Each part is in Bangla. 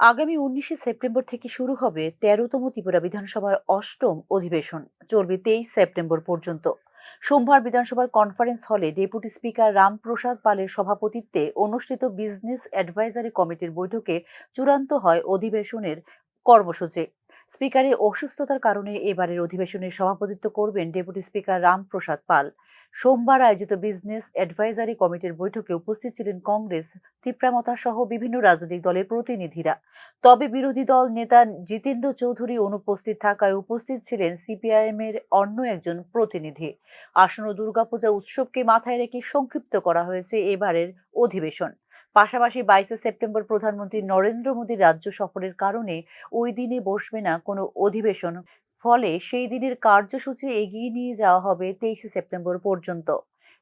আগামী উনিশে সেপ্টেম্বর থেকে শুরু হবে তেরোতম ত্রিপুরা বিধানসভার অষ্টম অধিবেশন। চলবে তেইশ সেপ্টেম্বর পর্যন্ত। সোমবার বিধানসভার কনফারেন্স হলে ডেপুটি স্পিকার রামপ্রসাদ পালের সভাপতিত্বে অনুষ্ঠিত বিজনেস অ্যাডভাইজারি কমিটির বৈঠকে চূড়ান্ত হয় অধিবেশনের কর্মসূচি। স্পিকারের অসুস্থতার কারণে এবারের অধিবেশনের সভাপতিত্ব করবেন ডেপুটি স্পিকার রামপ্রসাদ পাল। সোমবার আয়োজিত বিজনেস অ্যাডভাইজারি কমিটির বৈঠকে উপস্থিত ছিলেন কংগ্রেস, তিপ্রামতা সহ বিভিন্ন রাজনৈতিক দলের প্রতিনিধিরা। তবে বিরোধী দল নেতা জিতেন্দ্র চৌধুরী অনুপস্থিত থাকায় উপস্থিত ছিলেন সিপিআইএম এর অন্য একজন প্রতিনিধি। আসন্ন দুর্গাপূজা উৎসবকে মাথায় রেখে সংক্ষিপ্ত করা হয়েছে এবারের অধিবেশন। পাশাপাশি বাইশে সেপ্টেম্বর প্রধানমন্ত্রী নরেন্দ্র মোদীর রাজ্য সফরের কারণে ওই দিনে বসবে না কোনো অধিবেশন। ফলে সেই দিনের কার্যসূচি এগিয়ে নিয়ে যাওয়া হবে তেইশে সেপ্টেম্বর পর্যন্ত।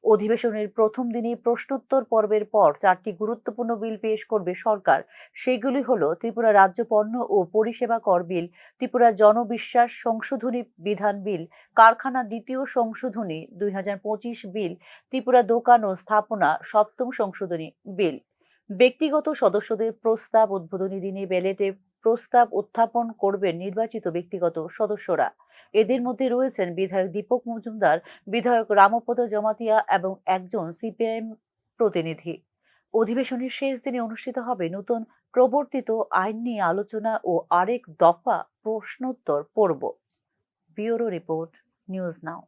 অধিবেশনের প্রথম দিনে প্রশ্নোত্তর পর্বের পর চারটি গুরুত্বপূর্ণ বিল পেশ করবে সরকার। সেগুলি হল ত্রিপুরা রাজ্য পণ্য ও পরিষেবা কর বিল, ত্রিপুরা জনবিশ্বাস সংশোধনী বিধান বিল, কারখানা দ্বিতীয় সংশোধনী দুই হাজার পঁচিশ বিল, ত্রিপুরা দোকান ও স্থাপনা সপ্তম সংশোধনী বিল। ব্যক্তিগত সদস্যদের প্রস্তাব উদ্বোধনী দিনে ব্যালেটে প্রস্তাব উত্থাপন করবেন নির্বাচিত ব্যক্তিগত সদস্যরা। এদের মধ্যে রয়েছেন বিধায়ক দীপক মজুমদার, বিধায়ক রামপদ জমাতিয়া এবং একজন সিপিআইএম প্রতিনিধি। অধিবেশনের শেষ দিনে অনুষ্ঠিত হবে নতুন প্রবর্তিত আইন নিয়ে আলোচনা ও আরেক দফা প্রশ্নোত্তর পর্ব। Bureau report, news now.